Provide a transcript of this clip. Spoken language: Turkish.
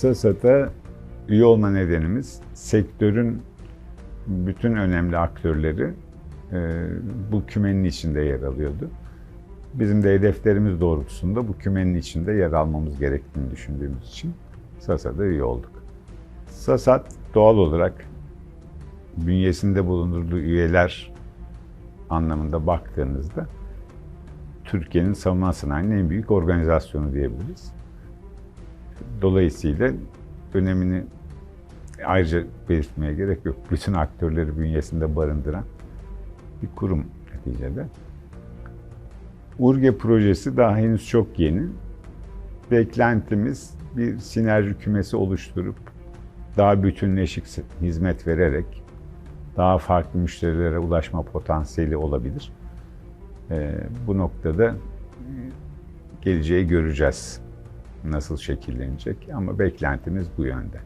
SASAT'a üye olma nedenimiz sektörün bütün önemli aktörleri e, bu kümenin içinde yer alıyordu. Bizim de hedeflerimiz doğrultusunda bu kümenin içinde yer almamız gerektiğini düşündüğümüz için SASAT'a üye olduk. SASAT doğal olarak bünyesinde bulundurduğu üyeler anlamında baktığınızda Türkiye'nin savunma sanayinin en büyük organizasyonu diyebiliriz. Dolayısıyla önemini ayrıca belirtmeye gerek yok. Bütün aktörleri bünyesinde barındıran bir kurum neticede. URGE projesi daha henüz çok yeni. Beklentimiz bir sinerji kümesi oluşturup daha bütünleşik hizmet vererek daha farklı müşterilere ulaşma potansiyeli olabilir. Ee, bu noktada e, geleceği göreceğiz nasıl şekillenecek ama beklentimiz bu yönde.